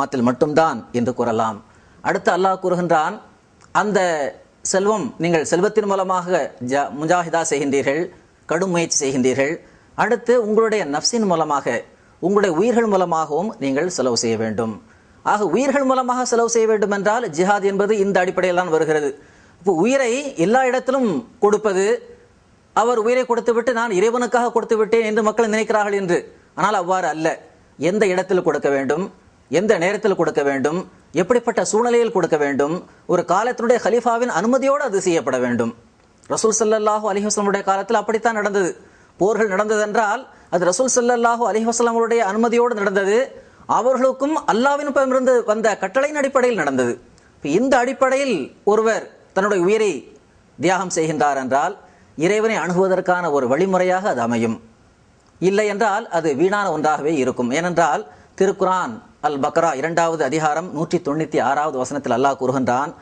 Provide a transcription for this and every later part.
மாத்தில் மட்டும்தான் என்று கூறலாம். அடுத்து அல்லாஹ் கூறுகின்றான் அந்த செல்வம் நீங்கள் செல்வத்தின் மூலமாக ஜ முஜாஹிதா செய்கின்றீர்கள் கடும் முயற்சி செய்கின்றீர்கள். அடுத்து உங்களுடைய நஃப்ஸின் மூலமாக உங்களுடைய உயிர்கள் மூலமாகவும் நீங்கள் செலவு செய்ய வேண்டும். ஆக உயிர்கள் மூலமாக செலவு செய்ய வேண்டும் என்றால் ஜிஹாத் என்பது இந்த அடிப்படையில் தான் வருகிறது. இப்போ உயிரை எல்லா இடத்திலும் கொடுப்பது அவர் உயிரை கொடுத்து விட்டு நான் இறைவனுக்காக கொடுத்து விட்டேன் என்று மக்கள் நினைக்கிறார்கள் என்று. ஆனால் அவ்வாறு அல்ல. எந்த இடத்தில் கொடுக்க வேண்டும்? எந்த நேரத்தில் கொடுக்க வேண்டும்? எப்படிப்பட்ட சூழ்நிலையில் கொடுக்க வேண்டும்? ஒரு காலத்தினுடைய ஹலீஃபாவின் அனுமதியோடு அது செய்யப்பட வேண்டும். ரசூல் ஸல்லல்லாஹு அலிஹஸ்லமுடைய காலத்தில் அப்படித்தான் நடந்தது. போர்கள் நடந்ததென்றால் அது ரசூல் ஸல்லல்லாஹு அலைஹி அனுமதியோடு நடந்தது. அவர்களுக்கும் அல்லாவின் இருந்து வந்த கட்டளையின் அடிப்படையில் நடந்தது. இந்த அடிப்படையில் ஒருவர் தன்னுடைய உயிரை தியாகம் செய்கின்றார் என்றால் இறைவனை அணுகுவதற்கான ஒரு வழிமுறையாக அது அமையும். இல்லை என்றால் அது வீணான ஒன்றாகவே இருக்கும். ஏனென்றால் திருக்குரான் அல் பக்ரா இரண்டாவது அதிகாரம் நூற்றி தொண்ணூற்றி ஆறாவது வசனத்தில் அல்லாஹ் கூறுகின்றான்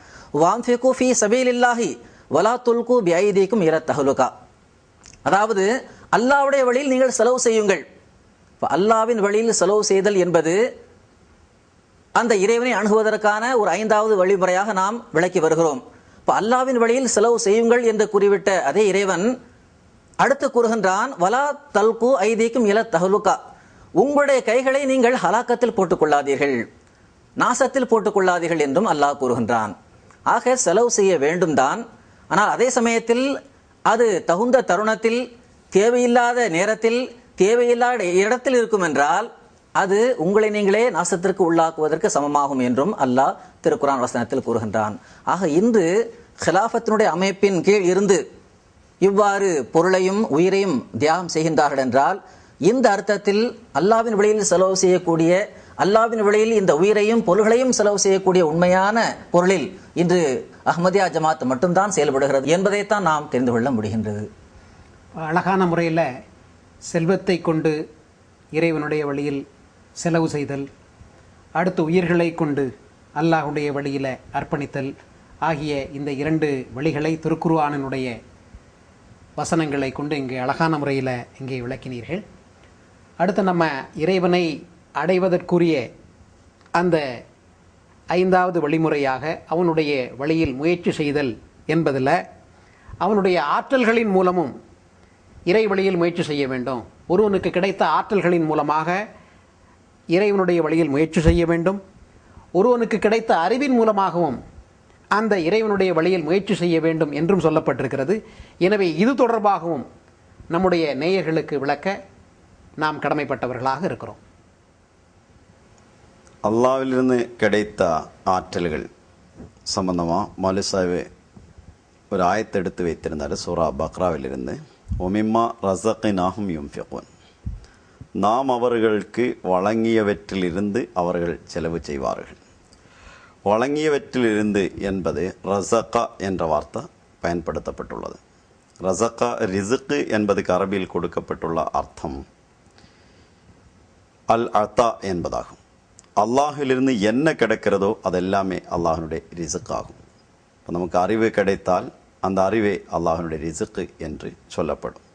வாம்ஃபிகு ஃபி சபீலில்லாஹி வலா துல்கு பிஐதீக்கும் இர தஹலுகா. அதாவது அல்லாவுடைய வழியில் நீங்கள் செலவு செய்யுங்கள். இப்போ அல்லாவின் வழியில் செலவு செய்தல் என்பது அந்த இறைவனை அணுகுவதற்கான ஒரு ஐந்தாவது வழிமுறையாக நாம் விளக்கி வருகிறோம். இப்போ அல்லாவின் வழியில் செலவு செய்யுங்கள் என்று கூறிவிட்ட அதே இறைவன் அடுத்து கூறுகின்றான் வலா தல்கு ஐதீக்கும் இல தஹலுகா. உங்களுடைய கைகளை நீங்கள் ஹலாக்கத்தில் போட்டுக்கொள்ளாதீர்கள் நாசத்தில் போட்டுக்கொள்ளாதீர்கள் என்றும் அல்லாஹ் கூறுகின்றான். ஆக செலவு செய்ய வேண்டும் தான் ஆனால் அதே சமயத்தில் அது தகுந்த தருணத்தில் தேவையில்லாத நேரத்தில் தேவையில்லாத இடத்தில் இருக்கும் என்றால் அது உங்களை நீங்களே நாசத்திற்கு உள்ளாக்குவதற்கு சமமாகும் என்றும் அல்லாஹ் திருக்குரான் வசனத்தில் கூறுகின்றான். ஆக இன்று ஹிலாஃபத்தினுடைய அமைப்பின் கீழ் இருந்து இவ்வாறு பொருளையும் உயிரையும் தியாகம் செய்கின்றார்கள் என்றால் இந்த அர்த்தத்தில் அல்லாவின் வழியில் செலவு செய்யக்கூடிய அல்லாவின் வழியில் இந்த உயிரையும் பொருள்களையும் செலவு செய்யக்கூடிய உண்மையான பொருளில் இன்று அஹ்மதியா ஜமாத் மட்டும்தான் செயல்படுகிறது என்பதைத்தான் நாம் தெரிந்து கொள்ள முடிகின்றது. அழகான முறையில் செல்வத்தை கொண்டு இறைவனுடைய வழியில் செலவு செய்தல் அடுத்து உயிர்களை கொண்டு அல்லாஹுடைய வழியில் அர்ப்பணித்தல் ஆகிய இந்த இரண்டு வழிகளை திருக்குருவானனுடைய வசனங்களை கொண்டு இங்கே அழகான முறையில் இங்கே விளக்கினீர்கள். அடுத்து நம்ம இறைவனை அடைவதற்குரிய அந்த ஐந்தாவது வழிமுறையாக அவனுடைய வழியில் முயற்சி செய்தல் என்பதில் அவனுடைய ஆற்றல்களின் மூலமும் இறை வழியில் முயற்சி செய்ய வேண்டும். ஒருவனுக்கு கிடைத்த ஆற்றல்களின் மூலமாக இறைவனுடைய வழியில் முயற்சி செய்ய வேண்டும். ஒருவனுக்கு கிடைத்த அறிவின் மூலமாகவும் அந்த இறைவனுடைய வழியில் முயற்சி செய்ய வேண்டும் என்றும் சொல்லப்பட்டிருக்கிறது. எனவே இது தொடர்பாகவும் நம்முடைய நேயர்களுக்கு விளக்க நாம் கடமைப்பட்டவர்களாக இருக்கிறோம். அல்லாவிலிருந்து கிடைத்த ஆற்றல்கள் சம்பந்தமாக மலிசாவே ஒரு ஆயத்தை எடுத்து வைத்திருந்தார் சூரா பக்ராவிலிருந்து. ஒமிம்மா ரசக்கினாகும் யும்ஃபிகுன் நாம் அவர்களுக்கு வழங்கியவற்றிலிருந்து அவர்கள் செலவு செய்வார்கள். வழங்கியவற்றிலிருந்து என்பது ரசக்கா என்ற வார்த்தை பயன்படுத்தப்பட்டுள்ளது. ரசக்கா ரிசுக்கு என்பதுக்கு அரபியில் கொடுக்கப்பட்டுள்ள அர்த்தம் அல் அத்தா என்பதாகும். அல்லாஹிலிருந்து என்ன கிடைக்கிறதோ அதெல்லாமே அல்லாஹனுடைய ரிசுக்காகும். இப்போ நமக்கு அறிவு கிடைத்தால் அந்த அறிவே அல்லாஹனுடைய ரிசுக்கு என்று சொல்லப்படும்.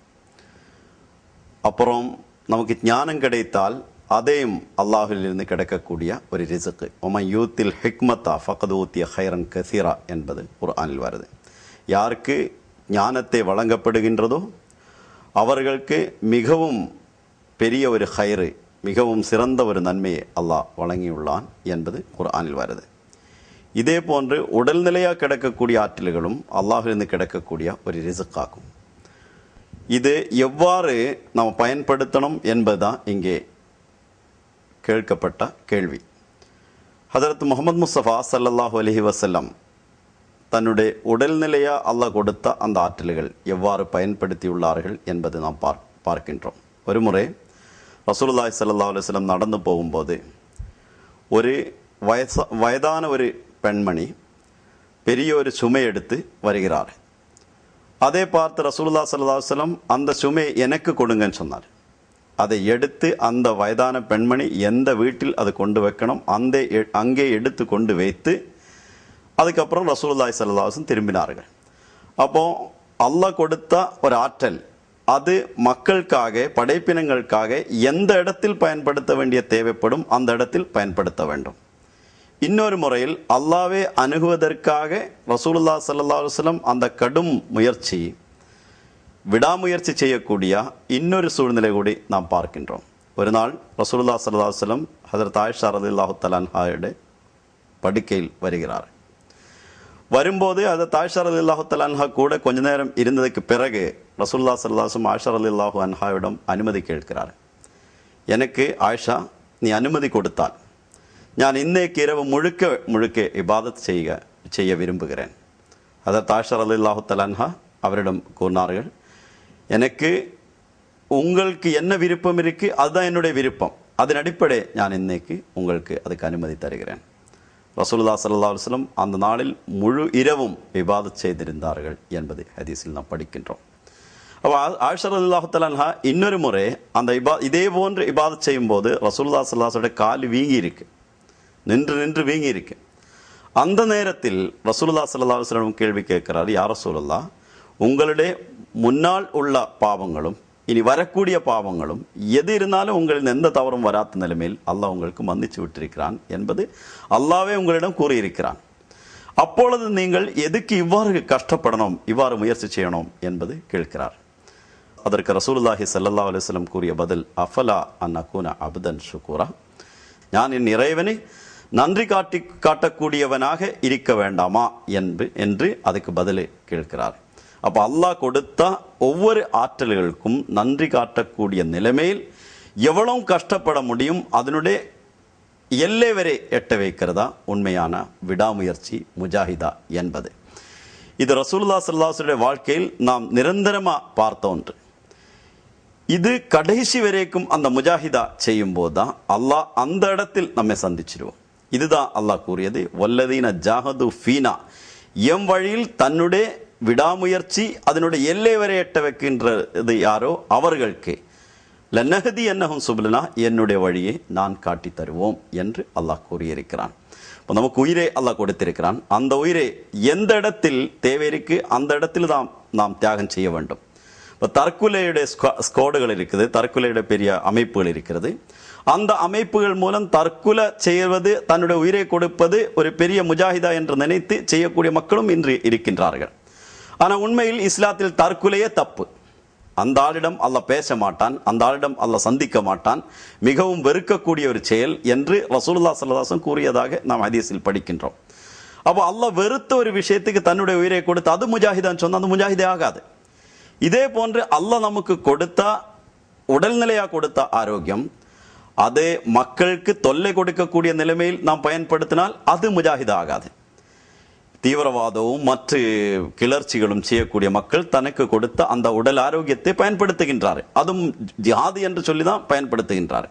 அப்புறம் நமக்கு ஞானம் கிடைத்தால் அதையும் அல்லாஹிலிருந்து கிடைக்கக்கூடிய ஒரு ரிசுக்கு. ஒமன் யூத்தில் ஹிக்மத்தா ஃபகது ஊத்திய ஹைரன் கசீரா என்பது ஒரு ஆணில் வருது. யாருக்கு ஞானத்தை வழங்கப்படுகின்றதோ அவர்களுக்கு மிகவும் பெரிய ஒரு ஹைரு மிகவும் சிறந்த ஒரு நன்மையை அல்லாஹ் வழங்கியுள்ளான் என்பது குர்ஆனில் வருது. இதே போன்று உடல்நிலையாக கிடைக்கக்கூடிய ஆற்றல்களும் அல்லாஹிலிருந்து கிடைக்கக்கூடிய ஒரு ரிசுக்காகும். இது எவ்வாறு நாம் பயன்படுத்தணும் என்பதுதான் இங்கே கேட்கப்பட்ட கேள்வி. ஹதரத் முகமது முஸ்தபா சல்லல்லாஹு அலஹி வசல்லம் தன்னுடைய உடல்நிலையாக அல்லாஹ் கொடுத்த அந்த ஆற்றல்கள் எவ்வாறு பயன்படுத்தியுள்ளார்கள் என்பது நாம் பார் பார்க்கின்றோம். ஒரு முறை ரசூலுல்லாய் சல்லா அலுவலம் நடந்து போகும்போது ஒரு வயச வயதான ஒரு பெண்மணி பெரிய ஒரு சுமை எடுத்து வருகிறார் அதே பார்த்து ரசூலுல்லா சல்லா அலுவலம் அந்த சுமை எனக்கு கொடுங்கன்னு சொன்னார் அதை எடுத்து அந்த வயதான பெண்மணி எந்த வீட்டில் அது கொண்டு வைக்கணும் அந்த எ- அங்கே எடுத்து கொண்டு வைத்து அதுக்கப்புறம் ரசூலுல்லாய் சல்லாஹன் திரும்பினார்கள் அப்போ அல்லாஹ் கொடுத்த ஒரு ஆற்றல் அது மக்களுக்காக படைப்பினங்களுக்காக எந்த இடத்தில் பயன்படுத்த வேண்டிய தேவைப்படும் அந்த இடத்தில் பயன்படுத்த வேண்டும். இன்னொரு முறையில் அல்லாவே அணுகுவதற்காக ரசூலுல்லா சல்லா அலுவலம் அந்த கடும் முயற்சி விடாமுயற்சி செய்யக்கூடிய இன்னொரு சூழ்நிலை கூடி நாம் பார்க்கின்றோம். ஒரு நாள் ரசூலுல்லாஹ் ஸல்லல்லாஹு அலைஹி வஸல்லம் ஹஜரத் ஆயிஷா ரலியல்லாஹு தஆலாஹாவுடைய படுக்கையில் வருகிறார் வரும்போது அது தாய்ஷார் அலி அல்லாஹுத்தல் அன்ஹா கூட கொஞ்ச நேரம் இருந்ததுக்கு பிறகு ரசூல்லா சல்லாஸும் ஆஷார் அலி அல்லாஹு அன்ஹாவிடம் அனுமதி கேட்கிறார். எனக்கு ஆயிஷா நீ அனுமதி கொடுத்தால் நான் இன்னைக்கு இரவு முழுக்க முழுக்க இபாதத் செய்ய செய்ய விரும்புகிறேன். அதை தாஷர் அலி அல்லாஹுத்தல் அன்ஹா அவரிடம் கூறினார்கள் எனக்கு உங்களுக்கு என்ன விருப்பம் இருக்குது அதுதான் என்னுடைய விருப்பம். அதன் அடிப்படை நான் இன்னைக்கு உங்களுக்கு அதுக்கு அனுமதி தருகிறேன். ரசூல்லா ஸல்லல்லாஹு அலைஹி அந்த நாளில் முழு இரவும் இபாதத் செய்திருந்தார்கள் என்பதை ஹதீஸில் நாம் படிக்கின்றோம். அப்போ ஆஷர் அல்லாஹு இன்னொரு முறை அந்த இபா இதே போன்று இபாதத் செய்யும்போது ரசூலுல்லாஹ் ஸல்லல்லாஹு அலைஹி கால் வீங்கி இருக்கு நின்று நின்று வீங்கி இருக்கு அந்த நேரத்தில் ரசூல்லா ஸல்லல்லாஹு அலைஹி கேள்வி கேட்கிறார் யார் ரசூலுல்லாஹ் உங்களுடைய முன்னால் உள்ள பாவங்களும் இனி வரக்கூடிய பாவங்களும் எது இருந்தாலும் உங்களின் எந்த தவறும் வராத நிலைமையில் அல்லாஹ் உங்களுக்கு மன்னிச்சு விட்டிருக்கிறான் என்பது அல்லாவே உங்களிடம் கூறியிருக்கிறான். அப்பொழுது நீங்கள் எதுக்கு இவ்வாறு கஷ்டப்படணும் இவ்வாறு முயற்சி செய்யணும் என்பது கேட்கிறார். அதற்கு ரசூலுல்லாஹி சல்லா அலுவலம் கூறிய பதில் அஃபலா அன்ன அபுதன் அப்தன் ஷுக்கூரா நான் என் இறைவனை நன்றி காட்டி காட்டக்கூடியவனாக இருக்க வேண்டாமா? என்று என்று அதுக்கு பதில் கேட்கிறார். அப்போ அல்லாஹ் கொடுத்த ஒவ்வொரு ஆற்றல்களுக்கும் நன்றி காட்டக்கூடிய நிலைமையில் எவ்வளவு கஷ்டப்பட முடியும் அதனுடைய எல்லை வரை எட்ட வைக்கிறதா? உண்மையான விடாமுயற்சி முஜாஹிதா என்பது. இது ரசூல்லா சல்லாசுடைய வாழ்க்கையில் நாம் நிரந்தரமாக பார்த்த ஒன்று. இது கடைசி வரைக்கும் அந்த முஜாஹிதா செய்யும் போது தான் அல்லாஹ் அந்த இடத்தில் நம்மை சந்திச்சிருவோம் இதுதான் அல்லாஹ் கூறியது வல்லதீன ஜாஹது ஃபீனா. எம் வழியில் தன்னுடைய விடாமுயற்சி அதனுடைய எல்லை வரை எட்ட வைக்கின்றது யாரோ அவர்களுக்கு. லன்னகதி என்னகும் சுபலனா என்னுடைய வழியை நான் காட்டி தருவோம் என்று அல்லாஹ் கூறியிருக்கிறான். இப்போ நமக்கு உயிரை அல்லாஹ் கொடுத்திருக்கிறான். அந்த உயிரை எந்த இடத்தில் தேவை இருக்கு அந்த இடத்தில் தான் நாம் தியாகம் செய்ய வேண்டும். இப்போ தற்கொலையுடைய ஸ்கோடுகள் இருக்குது தற்கொலையுடைய பெரிய அமைப்புகள் இருக்கிறது அந்த அமைப்புகள் மூலம் தற்கொலை செய்வது தன்னுடைய உயிரை கொடுப்பது ஒரு பெரிய முஜாஹிதா என்று நினைத்து செய்யக்கூடிய மக்களும் இன்று இருக்கின்றார்கள். ஆனால் உண்மையில் இஸ்லாத்தில் தற்கொலையே தப்பு. அந்த ஆளிடம் அல்ல பேச மாட்டான் அந்த ஆளிடம் அல்ல சந்திக்க மாட்டான். மிகவும் வெறுக்கக்கூடிய ஒரு செயல் என்று ரசூல்லா சல்லதாசன் கூறியதாக நாம் ஹதீஸில் படிக்கின்றோம். அப்போ அல்ல வெறுத்த ஒரு விஷயத்துக்கு தன்னுடைய உயிரை கொடுத்து அது முஜாஹிதான் சொன்னா அது முஜாஹிதே ஆகாது. இதே போன்று அல்ல நமக்கு கொடுத்த உடல்நிலையா கொடுத்த ஆரோக்கியம். அது மக்களுக்கு தொல்லை கொடுக்கக்கூடிய நிலைமையில் நாம் பயன்படுத்தினால் அது முஜாஹிதா ஆகாது. தீவிரவாதமும் மற்ற கிளர்ச்சிகளும் செய்யக்கூடிய மக்கள் தனக்கு கொடுத்த அந்த உடல் ஆரோக்கியத்தை பயன்படுத்துகின்றார். அதுவும் ஜிஹாது என்று சொல்லி தான் பயன்படுத்துகின்றார்.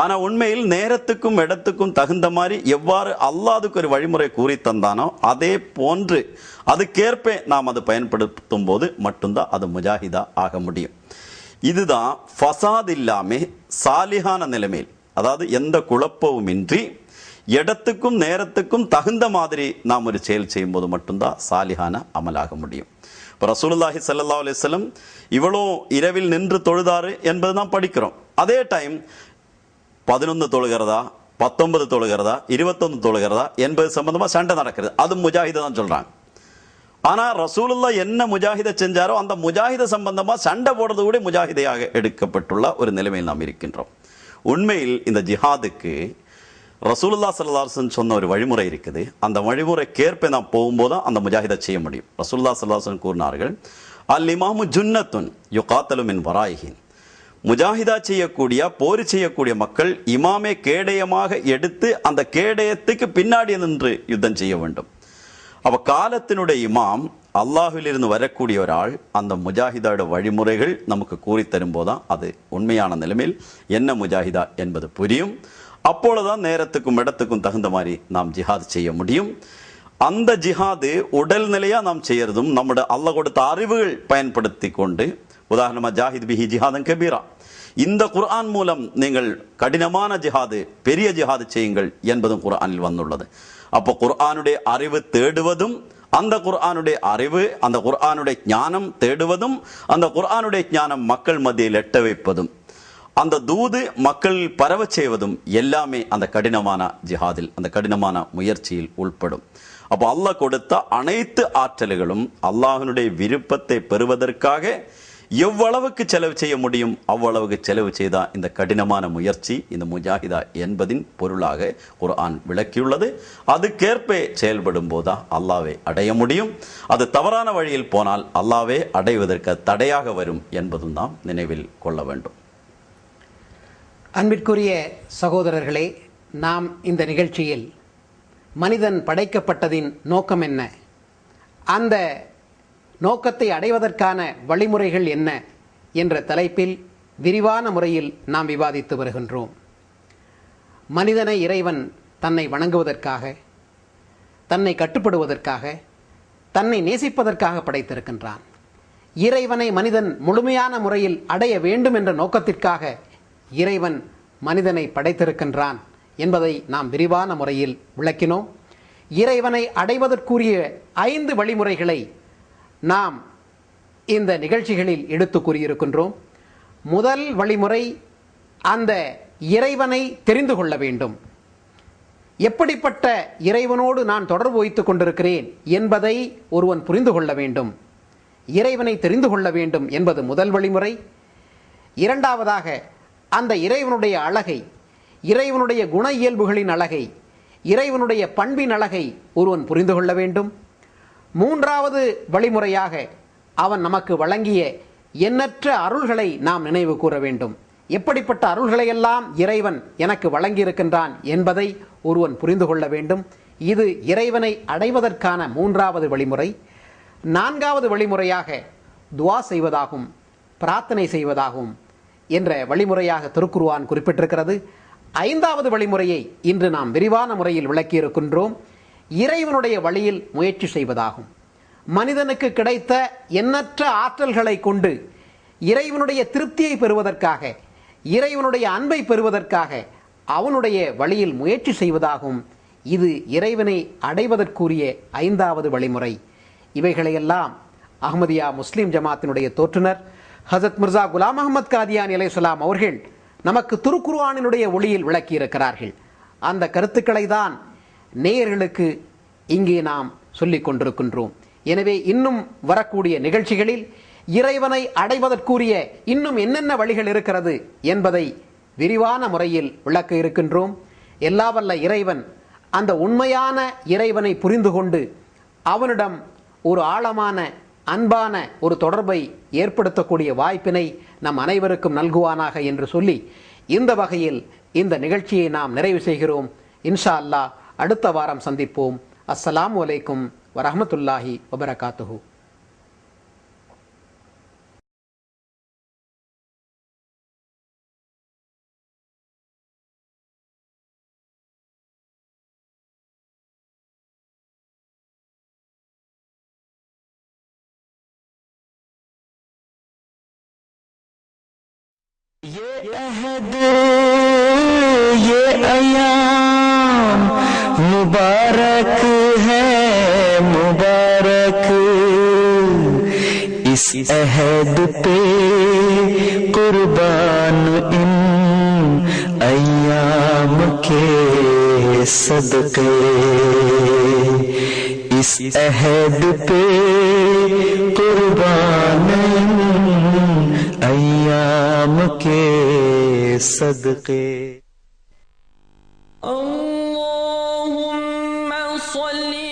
ஆனால் உண்மையில் நேரத்துக்கும் இடத்துக்கும் தகுந்த மாதிரி எவ்வாறு அல்லாதுக்கு ஒரு வழிமுறை கூறி தந்தானோ அதே போன்று அதுக்கேற்ப நாம் அது பயன்படுத்தும் போது மட்டும்தான் அது முஜாஹிதா ஆக முடியும். இதுதான் ஃபசாத் இல்லாமல் சாலிகான நிலைமையில் அதாவது எந்த குழப்பமும் இன்றி இடத்துக்கும் நேரத்துக்கும் தகுந்த மாதிரி நாம் ஒரு செயல் செய்யும்போது மட்டும்தான் சாலிகான அமலாக முடியும். இப்போ ரசூலுல்லாஹி சல்லா அலிஸ்லம் இவ்வளோ இரவில் நின்று தொழுதாரு என்பது தான் படிக்கிறோம். அதே டைம் பதினொன்று தொழுகிறதா பத்தொன்பது தொழுகிறதா இருபத்தொன்று தொழுகிறதா என்பது சம்பந்தமாக சண்டை நடக்கிறது அது முஜாஹிதை தான் சொல்கிறாங்க ஆனால் ரசூலுல்லா என்ன முஜாஹிதை செஞ்சாரோ அந்த முஜாஹித சம்பந்தமாக சண்டை போடுறது கூட முஜாஹிதையாக எடுக்கப்பட்டுள்ள ஒரு நிலைமையில் நாம் இருக்கின்றோம். உண்மையில் இந்த ஜிஹாதுக்கு ரசூலுல்லா சல்லாஹன் சொன்ன ஒரு வழிமுறை இருக்குது. அந்த வழிமுறைக்கேற்ப நாம் போகும்போது தான் அந்த முஜாஹிதை செய்ய முடியும். ரசூல்லா சல்லாஹன் கூறினார்கள் அல் இமாமு ஜுன்னத்துன் யுகாத்தலு என் வராயிஹின். முஜாஹிதா செய்யக்கூடிய போர் செய்யக்கூடிய மக்கள் இமாமே கேடயமாக எடுத்து அந்த கேடயத்துக்கு பின்னாடி நின்று யுத்தம் செய்ய வேண்டும். அப்போ காலத்தினுடைய இமாம் அல்லாஹிலிருந்து வரக்கூடிய ஒரு ஆள் அந்த முஜாஹிதாவோட வழிமுறைகள் நமக்கு கூறி தரும்போதுதான் அது உண்மையான நிலைமையில் என்ன முஜாஹிதா என்பது புரியும். அப்பொழுதுதான் நேரத்துக்கும் இடத்துக்கும் தகுந்த மாதிரி நாம் ஜிஹாத் செய்ய முடியும். அந்த ஜிஹாது உடல் நிலையா நாம் செய்யறதும் நம்முடைய அல்ல கொடுத்த அறிவுகள் பயன்படுத்தி கொண்டு உதாரணமா ஜாஹித் பிஹி ஜிஹாதன் கபீரா. இந்த குர்ஆன் மூலம் நீங்கள் கடினமான ஜிஹாது பெரிய ஜிஹாது செய்யுங்கள் என்பதும் குர்ஆனில் வந்துள்ளது. அப்போ குர்ஆனுடைய அறிவு தேடுவதும் அந்த குர்ஆனுடைய அறிவு அந்த குர்ஆனுடைய ஞானம் தேடுவதும் அந்த குர்ஆனுடைய ஞானம் மக்கள் மத்தியில் எட்ட வைப்பதும் அந்த தூது மக்கள் பரவச் செய்வதும் எல்லாமே அந்த கடினமான ஜிஹாதில் அந்த கடினமான முயற்சியில் உள்படும். அப்போ அல்லாஹ் கொடுத்த அனைத்து ஆற்றல்களும் அல்லாஹனுடைய விருப்பத்தை பெறுவதற்காக எவ்வளவுக்கு செலவு செய்ய முடியும் அவ்வளவுக்கு செலவு செய்தா இந்த கடினமான முயற்சி இந்த முஜாஹிதா என்பதின் பொருளாக குர்ஆன் விளக்கியுள்ளது. அதுக்கேற்ப செயல்படும் போதா அல்லாவே அடைய முடியும். அது தவறான வழியில் போனால் அல்லாவே அடைவதற்கு தடையாக வரும் என்பதும் நாம் நினைவில் கொள்ள வேண்டும். அன்பிற்குரிய சகோதரர்களே நாம் இந்த நிகழ்ச்சியில் மனிதன் படைக்கப்பட்டதின் நோக்கம் என்ன? அந்த நோக்கத்தை அடைவதற்கான வழிமுறைகள் என்ன? என்ற தலைப்பில் விரிவான முறையில் நாம் விவாதித்து வருகின்றோம். மனிதனை இறைவன் தன்னை வணங்குவதற்காக தன்னை கட்டுப்படுவதற்காக தன்னை நேசிப்பதற்காக படைத்திருக்கின்றான். இறைவனை மனிதன் முழுமையான முறையில் அடைய வேண்டும் என்ற நோக்கத்திற்காக இறைவன் மனிதனை படைத்திருக்கின்றான் என்பதை நாம் விரிவான முறையில் விளக்கினோம். இறைவனை அடைவதற்குரிய ஐந்து வழிமுறைகளை நாம் இந்த நிகழ்ச்சிகளில் எடுத்து கூறியிருக்கின்றோம். முதல் வழிமுறை அந்த இறைவனை தெரிந்து கொள்ள வேண்டும். எப்படிப்பட்ட இறைவனோடு நான் தொடர்பு வைத்துக் கொண்டிருக்கிறேன் என்பதை ஒருவன் புரிந்து கொள்ள வேண்டும். இறைவனை தெரிந்து கொள்ள வேண்டும் என்பது முதல் வழிமுறை. இரண்டாவதாக அந்த இறைவனுடைய அழகை இறைவனுடைய குண இயல்புகளின் அழகை இறைவனுடைய பண்பின் அழகை ஒருவன் புரிந்து கொள்ள வேண்டும். மூன்றாவது வழிமுறையாக அவன் நமக்கு வழங்கிய எண்ணற்ற அருள்களை நாம் நினைவு கூற வேண்டும். எப்படிப்பட்ட அருள்களையெல்லாம் இறைவன் எனக்கு வழங்கியிருக்கின்றான் என்பதை ஒருவன் புரிந்து கொள்ள வேண்டும். இது இறைவனை அடைவதற்கான மூன்றாவது வழிமுறை. நான்காவது வழிமுறையாக துவா செய்வதாகும் பிரார்த்தனை செய்வதாகும். என்ற வழிமுறையாக திருக்குருவான் குறிப்பிட்டிருக்கிறது. ஐந்தாவது வழிமுறையை இன்று நாம் விரிவான முறையில் விளக்கியிருக்கின்றோம். இறைவனுடைய வழியில் முயற்சி செய்வதாகும். மனிதனுக்கு கிடைத்த எண்ணற்ற ஆற்றல்களை கொண்டு இறைவனுடைய திருப்தியை பெறுவதற்காக இறைவனுடைய அன்பை பெறுவதற்காக அவனுடைய வழியில் முயற்சி செய்வதாகும். இது இறைவனை அடைவதற்குரிய ஐந்தாவது வழிமுறை. இவைகளையெல்லாம் அகமதியா முஸ்லீம் ஜமாத்தினுடைய தோற்றுனர். ஹசத் மிர்சா குலாம் அகமது காதியான் அலைஹிஸ்ஸலாம் அவர்கள் நமக்கு திருக்குர்வானினுடைய ஒளியில் விளக்கியிருக்கிறார்கள். அந்த கருத்துக்களை தான் நேயர்களுக்கு இங்கே நாம் சொல்லிக் கொண்டிருக்கின்றோம். எனவே இன்னும் வரக்கூடிய நிகழ்ச்சிகளில் இறைவனை அடைவதற்குரிய இன்னும் என்னென்ன வழிகள் இருக்கிறது என்பதை விரிவான முறையில் விளக்க இருக்கின்றோம். எல்லா வல்ல இறைவன் அந்த உண்மையான இறைவனை புரிந்து கொண்டு அவனிடம் ஒரு ஆழமான அன்பான ஒரு தொடர்பை ஏற்படுத்தக்கூடிய வாய்ப்பினை நம் அனைவருக்கும் நல்குவானாக என்று சொல்லி இந்த வகையில் இந்த நிகழ்ச்சியை நாம் நிறைவு செய்கிறோம். இன்ஷா அல்லாஹ் அடுத்த வாரம் சந்திப்போம். அஸ்ஸலாம் அலைக்கும் வரஹமத்துல்லாஹி வபரகாத்துஹூ. عہد مبارک ہے، مبارک۔ اس عہد پہ قربان ان ایام کے صدقے۔ اس عہد پہ قربان ایام کے صدقے صدقه اللهم صلِّ